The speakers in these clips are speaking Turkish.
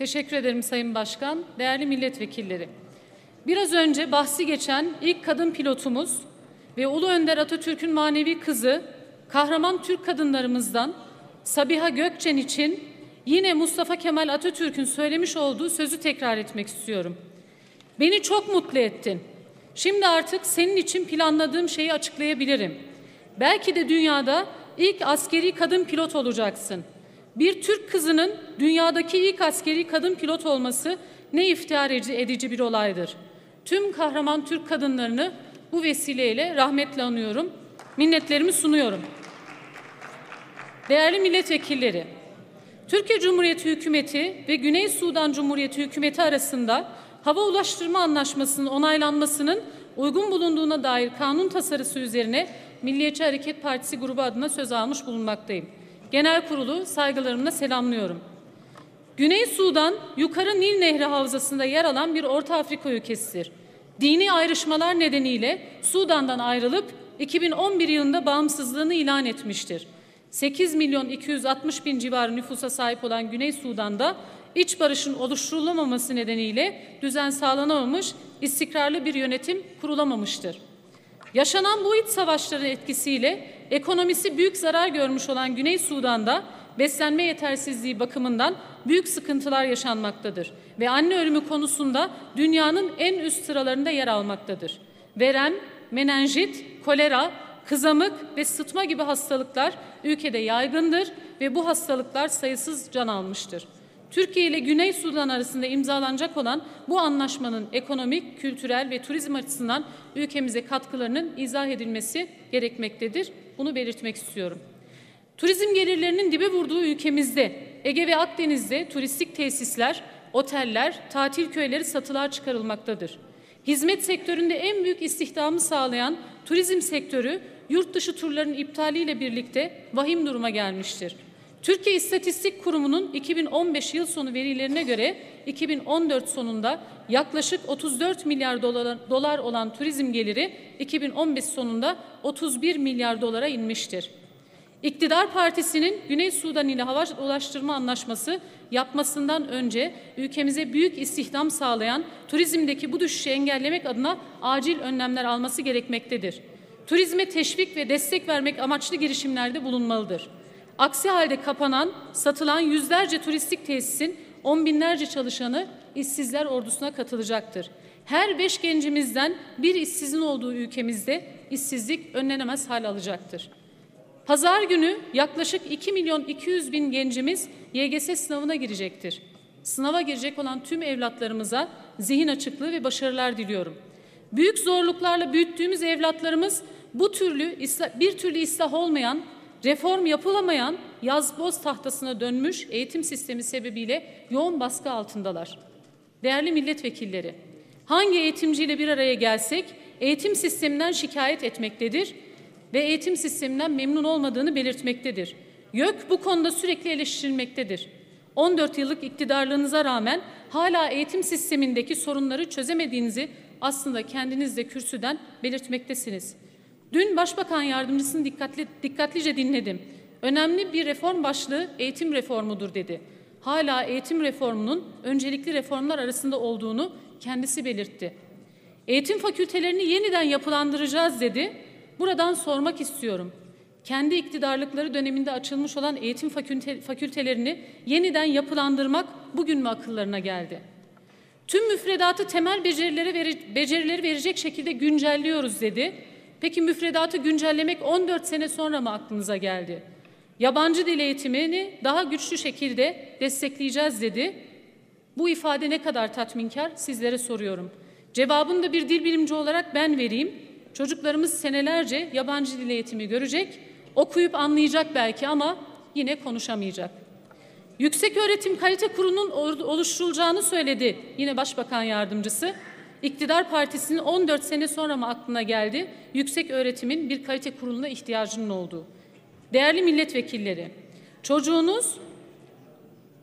Teşekkür ederim Sayın Başkan, değerli milletvekilleri. Biraz önce bahsi geçen ilk kadın pilotumuz ve Ulu Önder Atatürk'ün manevi kızı, kahraman Türk kadınlarımızdan Sabiha Gökçen için yine Mustafa Kemal Atatürk'ün söylemiş olduğu sözü tekrar etmek istiyorum. Beni çok mutlu ettin. Şimdi artık senin için planladığım şeyi açıklayabilirim. Belki de dünyada ilk askeri kadın pilot olacaksın. Bir Türk kızının dünyadaki ilk askeri kadın pilot olması ne iftihar edici bir olaydır. Tüm kahraman Türk kadınlarını bu vesileyle rahmetle anıyorum. Minnetlerimi sunuyorum. Değerli milletvekilleri, Türkiye Cumhuriyeti Hükümeti ve Güney Sudan Cumhuriyeti Hükümeti arasında hava ulaştırma anlaşmasının onaylanmasının uygun bulunduğuna dair kanun tasarısı üzerine Milliyetçi Hareket Partisi grubu adına söz almış bulunmaktayım. Genel kurulu saygılarımla selamlıyorum. Güney Sudan, yukarı Nil Nehri havzasında yer alan bir Orta Afrika ülkesidir. Dini ayrışmalar nedeniyle Sudan'dan ayrılıp 2011 yılında bağımsızlığını ilan etmiştir. 8 milyon 260 bin civarı nüfusa sahip olan Güney Sudan'da iç barışın oluşturulamaması nedeniyle düzen sağlanamamış, istikrarlı bir yönetim kurulamamıştır. Yaşanan bu iç savaşların etkisiyle ekonomisi büyük zarar görmüş olan Güney Sudan'da beslenme yetersizliği bakımından büyük sıkıntılar yaşanmaktadır ve anne ölümü konusunda dünyanın en üst sıralarında yer almaktadır. Verem, menenjit, kolera, kızamık ve sıtma gibi hastalıklar ülkede yaygındır ve bu hastalıklar sayısız can almıştır. Türkiye ile Güney Sudan arasında imzalanacak olan bu anlaşmanın ekonomik, kültürel ve turizm açısından ülkemize katkılarının izah edilmesi gerekmektedir. Bunu belirtmek istiyorum. Turizm gelirlerinin dibe vurduğu ülkemizde Ege ve Akdeniz'de turistik tesisler, oteller, tatil köyleri satılığa çıkarılmaktadır. Hizmet sektöründe en büyük istihdamı sağlayan turizm sektörü yurt dışı turların iptaliyle birlikte vahim duruma gelmiştir. Türkiye İstatistik Kurumu'nun 2015 yıl sonu verilerine göre 2014 sonunda yaklaşık 34 milyar dolar, olan turizm geliri 2015 sonunda 31 milyar dolara inmiştir. İktidar Partisi'nin Güney Sudan ile hava ulaştırma anlaşması yapmasından önce ülkemize büyük istihdam sağlayan turizmdeki bu düşüşü engellemek adına acil önlemler alması gerekmektedir. Turizme teşvik ve destek vermek amaçlı girişimlerde bulunmalıdır. Aksi halde kapanan, satılan yüzlerce turistik tesisin on binlerce çalışanı işsizler ordusuna katılacaktır. Her beş gencimizden bir işsizin olduğu ülkemizde işsizlik önlenemez hal alacaktır. Pazar günü yaklaşık 2 milyon 200 bin gencimiz YGS sınavına girecektir. Sınava girecek olan tüm evlatlarımıza zihin açıklığı ve başarılar diliyorum. Büyük zorluklarla büyüttüğümüz evlatlarımız bu türlü bir türlü ıslah olmayan, reform yapılamayan yazboz tahtasına dönmüş eğitim sistemi sebebiyle yoğun baskı altındalar. Değerli milletvekilleri, hangi eğitimciyle bir araya gelsek eğitim sisteminden şikayet etmektedir ve eğitim sisteminden memnun olmadığını belirtmektedir. YÖK bu konuda sürekli eleştirilmektedir. 14 yıllık iktidarlığınıza rağmen hala eğitim sistemindeki sorunları çözemediğinizi aslında kendiniz de kürsüden belirtmektesiniz. Dün Başbakan Yardımcısını dikkatli, dikkatlice dinledim. Önemli bir reform başlığı eğitim reformudur dedi. Hala eğitim reformunun öncelikli reformlar arasında olduğunu kendisi belirtti. Eğitim fakültelerini yeniden yapılandıracağız dedi. Buradan sormak istiyorum. Kendi iktidarlıkları döneminde açılmış olan eğitim fakülte, fakültelerini yeniden yapılandırmak bugün mü akıllarına geldi? Tüm müfredatı temel becerileri, vere, becerileri verecek şekilde güncelliyoruz dedi. Peki müfredatı güncellemek 14 sene sonra mı aklınıza geldi? Yabancı dil eğitimini daha güçlü şekilde destekleyeceğiz dedi. Bu ifade ne kadar tatminkar sizlere soruyorum. Cevabını da bir dil bilimci olarak ben vereyim. Çocuklarımız senelerce yabancı dil eğitimi görecek, okuyup anlayacak belki ama yine konuşamayacak. Yüksek Öğretim Kalite Kurulu'nun oluşturulacağını söyledi yine Başbakan Yardımcısı. İktidar Partisi'nin 14 sene sonra mı aklına geldi yüksek öğretimin bir kalite kuruluna ihtiyacının olduğu? Değerli milletvekilleri, çocuğunuz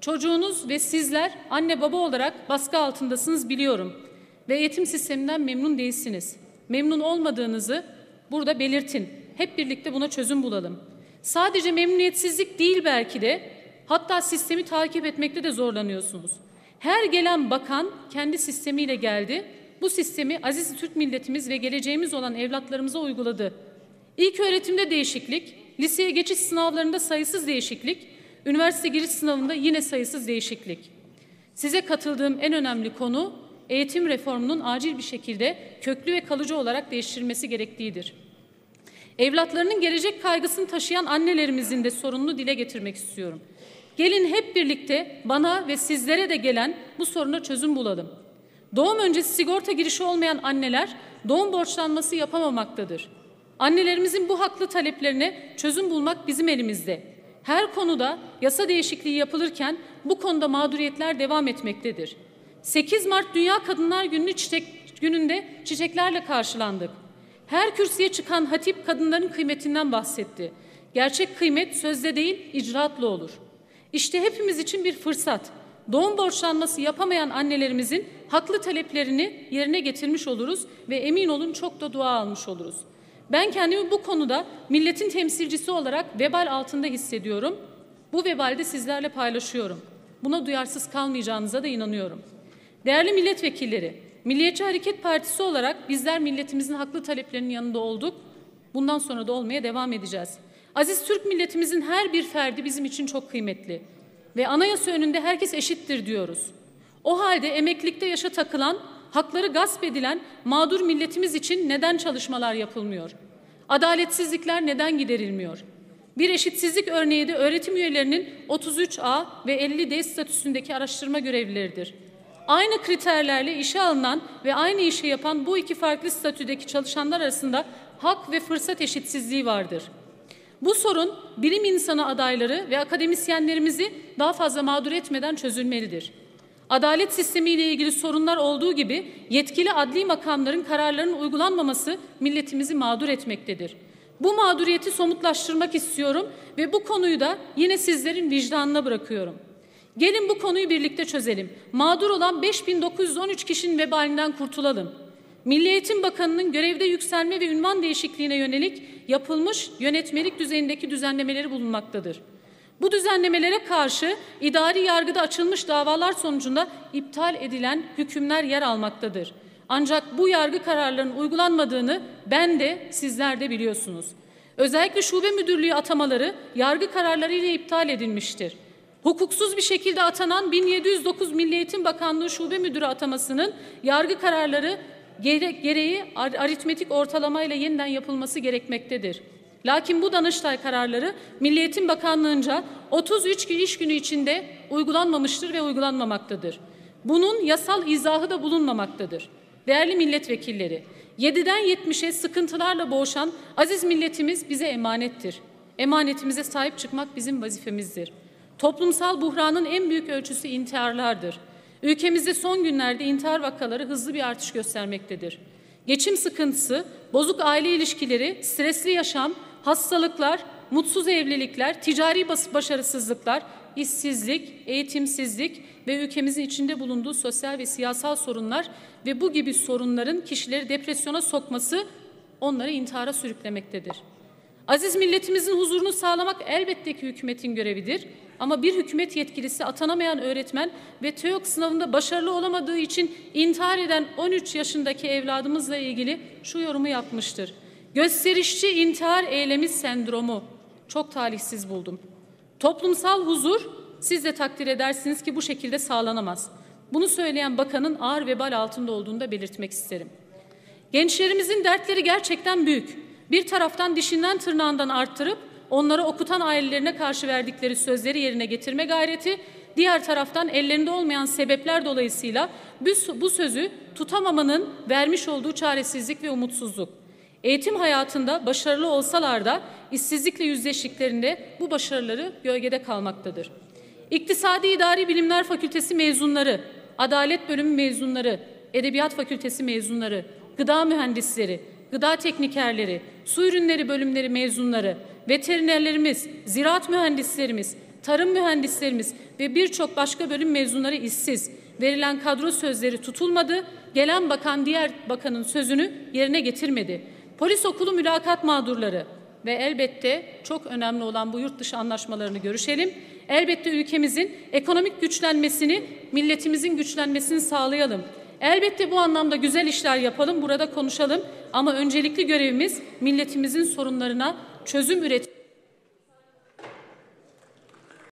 çocuğunuz ve sizler anne baba olarak baskı altındasınız biliyorum ve eğitim sisteminden memnun değilsiniz. Memnun olmadığınızı burada belirtin. Hep birlikte buna çözüm bulalım. Sadece memnuniyetsizlik değil belki de hatta sistemi takip etmekte de zorlanıyorsunuz. Her gelen bakan kendi sistemiyle geldi. Bu sistemi aziz Türk milletimiz ve geleceğimiz olan evlatlarımıza uyguladı. İlk öğretimde değişiklik, liseye geçiş sınavlarında sayısız değişiklik, üniversite giriş sınavında yine sayısız değişiklik. Size katıldığım en önemli konu eğitim reformunun acil bir şekilde köklü ve kalıcı olarak değiştirilmesi gerektiğidir. Evlatlarının gelecek kaygısını taşıyan annelerimizin de sorununu dile getirmek istiyorum. Gelin hep birlikte bana ve sizlere de gelen bu soruna çözüm bulalım. Doğum öncesi sigorta girişi olmayan anneler doğum borçlanması yapamamaktadır. Annelerimizin bu haklı taleplerine çözüm bulmak bizim elimizde. Her konuda yasa değişikliği yapılırken bu konuda mağduriyetler devam etmektedir. 8 Mart Dünya Kadınlar Günü çiçek, gününde çiçeklerle karşılandık. Her kürsüye çıkan hatip kadınların kıymetinden bahsetti. Gerçek kıymet sözde değil, icraatla olur. İşte hepimiz için bir fırsat. Doğum borçlanması yapamayan annelerimizin haklı taleplerini yerine getirmiş oluruz ve emin olun çok da dua almış oluruz. Ben kendimi bu konuda milletin temsilcisi olarak vebal altında hissediyorum. Bu vebalde sizlerle paylaşıyorum. Buna duyarsız kalmayacağınıza da inanıyorum. Değerli milletvekilleri, Milliyetçi Hareket Partisi olarak bizler milletimizin haklı taleplerinin yanında olduk. Bundan sonra da olmaya devam edeceğiz. Aziz Türk milletimizin her bir ferdi bizim için çok kıymetli. Ve anayasa önünde herkes eşittir diyoruz. O halde emeklilikte yaşa takılan, hakları gasp edilen mağdur milletimiz için neden çalışmalar yapılmıyor? Adaletsizlikler neden giderilmiyor? Bir eşitsizlik örneği de öğretim üyelerinin 33A ve 50D statüsündeki araştırma görevlileridir. Aynı kriterlerle işe alınan ve aynı işi yapan bu iki farklı statüdeki çalışanlar arasında hak ve fırsat eşitsizliği vardır. Bu sorun bilim insanı adayları ve akademisyenlerimizi daha fazla mağdur etmeden çözülmelidir. Adalet sistemi ile ilgili sorunlar olduğu gibi yetkili adli makamların kararlarının uygulanmaması milletimizi mağdur etmektedir. Bu mağduriyeti somutlaştırmak istiyorum ve bu konuyu da yine sizlerin vicdanına bırakıyorum. Gelin bu konuyu birlikte çözelim. Mağdur olan 5913 kişinin vebalinden kurtulalım. Milli Eğitim Bakanı'nın görevde yükselme ve ünvan değişikliğine yönelik yapılmış yönetmelik düzeyindeki düzenlemeleri bulunmaktadır. Bu düzenlemelere karşı idari yargıda açılmış davalar sonucunda iptal edilen hükümler yer almaktadır. Ancak bu yargı kararlarının uygulanmadığını ben de sizler de biliyorsunuz. Özellikle şube müdürlüğü atamaları yargı kararları ile iptal edilmiştir. Hukuksuz bir şekilde atanan 1709 Milli Eğitim Bakanlığı Şube Müdürü atamasının yargı kararları gereği aritmetik ortalamayla yeniden yapılması gerekmektedir. Lakin bu Danıştay kararları Milli Eğitim Bakanlığı'nca 33 iş günü içinde uygulanmamıştır ve uygulanmamaktadır. Bunun yasal izahı da bulunmamaktadır. Değerli milletvekilleri, 7'den 70'e sıkıntılarla boğuşan aziz milletimiz bize emanettir. Emanetimize sahip çıkmak bizim vazifemizdir. Toplumsal buhranın en büyük ölçüsü intiharlardır. Ülkemizde son günlerde intihar vakaları hızlı bir artış göstermektedir. Geçim sıkıntısı, bozuk aile ilişkileri, stresli yaşam, hastalıklar, mutsuz evlilikler, ticari başarısızlıklar, işsizlik, eğitimsizlik ve ülkemizin içinde bulunduğu sosyal ve siyasal sorunlar ve bu gibi sorunların kişileri depresyona sokması onları intihara sürüklemektedir. Aziz milletimizin huzurunu sağlamak elbette ki hükümetin görevidir. Ama bir hükümet yetkilisi atanamayan öğretmen ve TEOK sınavında başarılı olamadığı için intihar eden 13 yaşındaki evladımızla ilgili şu yorumu yapmıştır. Gösterişçi intihar eylemi sendromu. Çok talihsiz buldum. Toplumsal huzur siz de takdir edersiniz ki bu şekilde sağlanamaz. Bunu söyleyen bakanın ağır vebal altında olduğunu da belirtmek isterim. Gençlerimizin dertleri gerçekten büyük. Bir taraftan dişinden tırnağından arttırıp onları okutan ailelerine karşı verdikleri sözleri yerine getirme gayreti, diğer taraftan ellerinde olmayan sebepler dolayısıyla bu sözü tutamamanın vermiş olduğu çaresizlik ve umutsuzluk. Eğitim hayatında başarılı olsalar da işsizlikle yüzleştiklerinde bu başarıları gölgede kalmaktadır. İktisadi İdari Bilimler Fakültesi mezunları, Adalet Bölümü mezunları, Edebiyat Fakültesi mezunları, gıda mühendisleri, gıda teknikerleri, su ürünleri bölümleri mezunları, veterinerlerimiz, ziraat mühendislerimiz, tarım mühendislerimiz ve birçok başka bölüm mezunları işsiz. Verilen kadro sözleri tutulmadı, gelen bakan diğer bakanın sözünü yerine getirmedi. Polis okulu mülakat mağdurları ve elbette çok önemli olan bu yurt dışı anlaşmalarını görüşelim. elbette ülkemizin ekonomik güçlenmesini, milletimizin güçlenmesini sağlayalım. Elbette bu anlamda güzel işler yapalım, burada konuşalım ama öncelikli görevimiz milletimizin sorunlarına çözüm üretmek.